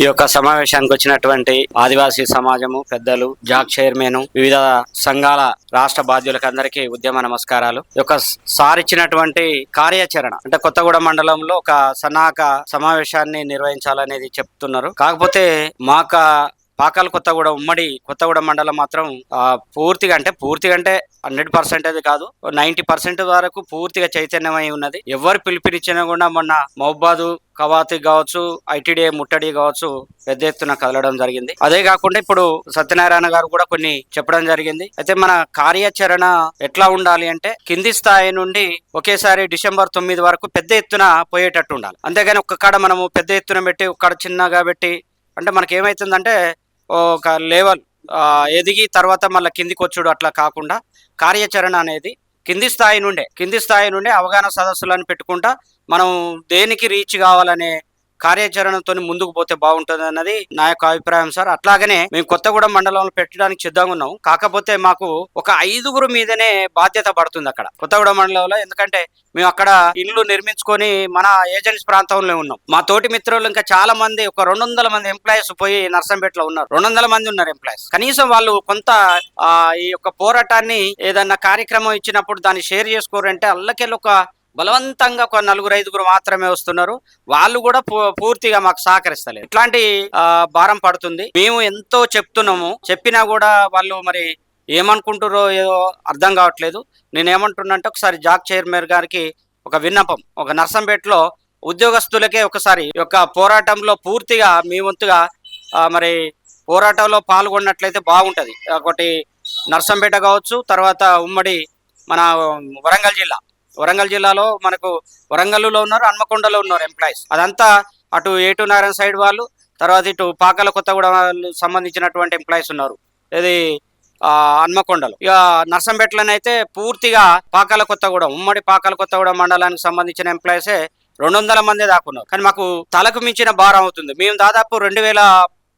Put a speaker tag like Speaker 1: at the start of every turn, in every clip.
Speaker 1: ఈ యొక్క సమావేశానికి వచ్చినటువంటి ఆదివాసీ సమాజము పెద్దలు జాక్ చైర్మన్ వివిధ సంఘాల రాష్ట్ర బాధ్యులకు అందరికీ ఉద్యమ నమస్కారాలు. ఈ యొక్క సార్ ఇచ్చినటువంటి కార్యాచరణ అంటే కొత్తగూడ మండలంలో ఒక సన్నాహక సమావేశాన్ని నిర్వహించాలనేది చెప్తున్నారు. కాకపోతే మాక పాకాల కొత్తగూడ ఉమ్మడి కొత్తగూడ మండలం మాత్రం పూర్తిగా అంటే పూర్తిగా అంటే హండ్రెడ్ పర్సెంటేజ్ కాదు. నైన్టీ పర్సెంట్ వరకు పూర్తిగా చైతన్యమై ఉన్నది. ఎవరు పిలిపినిచ్చినా కూడా మొన్న మహబాదు కవాతి కావచ్చు ఐటీడీఏ ముట్టడి కావచ్చు పెద్ద ఎత్తున కదలడం జరిగింది. అదే కాకుండా ఇప్పుడు సత్యనారాయణ గారు కూడా కొన్ని చెప్పడం జరిగింది. అయితే మన కార్యాచరణ ఎట్లా ఉండాలి అంటే కింది స్థాయి నుండి ఒకేసారి డిసెంబర్ తొమ్మిది వరకు పెద్ద ఎత్తున పోయేటట్టు ఉండాలి. అంతేగాని ఒక్క కాడ మనము పెద్ద ఎత్తున పెట్టి ఒక్కడ చిన్నగా పెట్టి అంటే మనకి ఏమైతుందంటే ఒక లెవెల్ ఎదిగి తర్వాత మళ్ళీ కిందికి వచ్చుడు అట్లా కాకుండా కార్యాచరణ అనేది కింది స్థాయి నుండే కింది స్థాయి నుండే అవగాహన సదస్సులను పెట్టుకుంటా మనం దేనికి రీచ్ కావాలనే కార్యాచరణతో ముందుకు పోతే బాగుంటుంది అన్నది నా యొక్క అభిప్రాయం సార్. అట్లాగనే మేము కొత్తగూడెం మండలంలో పెట్టడానికి సిద్ధంగా ఉన్నాం. కాకపోతే మాకు ఒక ఐదుగురు మీదనే బాధ్యత పడుతుంది అక్కడ. కొత్తగూడెం మండలంలో ఎందుకంటే మేము అక్కడ ఇల్లు నిర్మించుకొని మన ఏజెన్సీ ప్రాంతంలో ఉన్నాం. మా తోటి మిత్రులు ఇంకా చాలా మంది ఒక రెండు వందల మంది ఎంప్లాయీస్ పోయి నర్సంపేటలో ఉన్నారు. రెండు వందల మంది ఉన్నారు ఎంప్లాయీస్. కనీసం వాళ్ళు కొంత ఈ యొక్క పోరాటాన్ని ఏదన్నా కార్యక్రమం ఇచ్చినప్పుడు దాన్ని షేర్ చేసుకోరంటే అల్లకెళ్ళి ఒక బలవంతంగా ఒక నలుగురు ఐదుగురు మాత్రమే వస్తున్నారు. వాళ్ళు కూడా పూ- పూర్తిగా మాకు సహకరిస్తలేదు. ఇట్లాంటి భారం పడుతుంది. మేము ఎంతో చెప్తున్నాము. చెప్పినా కూడా వాళ్ళు మరి ఏమనుకుంటారో ఏదో అర్థం కావట్లేదు. నేను ఏమంటున్నంటే ఒకసారి జాక్ చైర్మన్ గారికి ఒక విన్నపం. ఒక నర్సంపేటలో ఉద్యోగస్తులకే ఒకసారి యొక్క పోరాటంలో పూర్తిగా మీ వంతుగా మరి పోరాటంలో పాల్గొన్నట్లయితే బాగుంటుంది. ఒకటి నర్సంపేట కావచ్చు తర్వాత ఉమ్మడి మన వరంగల్ జిల్లా. వరంగల్ జిల్లాలో మనకు వరంగల్లో ఉన్నారు హన్మకొండలో ఉన్నారు ఎంప్లాయీస్ అదంతా అటు ఏటు నారాయణ సైడ్ వాళ్ళు తర్వాత ఇటు పాకాల కొత్తగూడ వాళ్ళు సంబంధించినటువంటి ఎంప్లాయీస్ ఉన్నారు. ఇది హన్మకొండలు హన్మకొండలో. ఇక నర్సంపేటలోనైతే పూర్తిగా పాకాల కొత్తగూడెం ఉమ్మడి పాకాల కొత్తగూడెం మండలానికి సంబంధించిన ఎంప్లాయీసే రెండు వందల మంది దాకున్నారు కానీ మాకు తలకు మించిన భారం అవుతుంది. మేము దాదాపు రెండు వేల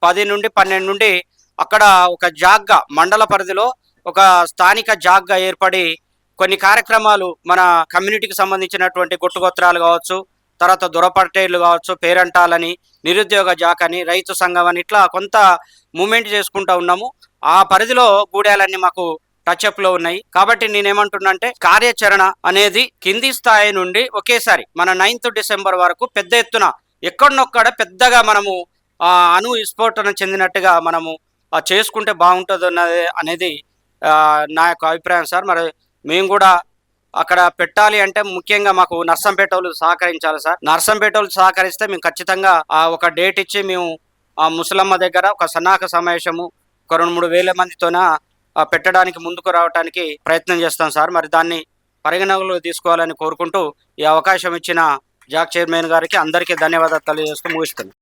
Speaker 1: పది నుండి పన్నెండు నుండి అక్కడ ఒక జాగ్గా మండల పరిధిలో ఒక స్థానిక జాగ్గా ఏర్పడి కొన్ని కార్యక్రమాలు మన కమ్యూనిటీకి సంబంధించినటువంటి గుట్టుగోత్రాలు కావచ్చు తర్వాత దొరపట్టేళ్ళు కావచ్చు పేరంటాలని నిరుద్యోగ జాక్ అని రైతు సంఘం అని ఇట్లా కొంత మూమెంట్ చేసుకుంటా ఉన్నాము. ఆ పరిధిలో గూడాలన్నీ మాకు టచ్అప్లో ఉన్నాయి. కాబట్టి నేనేమంటున్నా అంటే కార్యాచరణ అనేది కింది స్థాయి నుండి ఒకేసారి మన నైన్త్ డిసెంబర్ వరకు పెద్ద ఎత్తున ఎక్కడనొక్కడ పెద్దగా మనము అణు విస్ఫోటన చెందినట్టుగా మనము చేసుకుంటే బాగుంటుంది అనేది నా యొక్క అభిప్రాయం సార్. మరి మేము కూడా అక్కడ పెట్టాలి అంటే ముఖ్యంగా మాకు నర్సంపేట వాళ్ళు సహకరించాలి సార్. నర్సంపేట వాళ్ళు సహకరిస్తే మేము ఖచ్చితంగా ఆ ఒక డేట్ ఇచ్చి మేము ఆ ముసలమ్మ దగ్గర ఒక సన్నాహక సమావేశము ఒక రెండు మూడు వేల మందితోన పెట్టడానికి ముందుకు రావడానికి ప్రయత్నం చేస్తాం సార్. మరి దాన్ని పరిగణనలో తీసుకోవాలని కోరుకుంటూ ఈ అవకాశం ఇచ్చిన జాక్ చైర్మన్ గారికి అందరికీ ధన్యవాదాలు తెలియజేస్తూ ముగిస్తున్నాను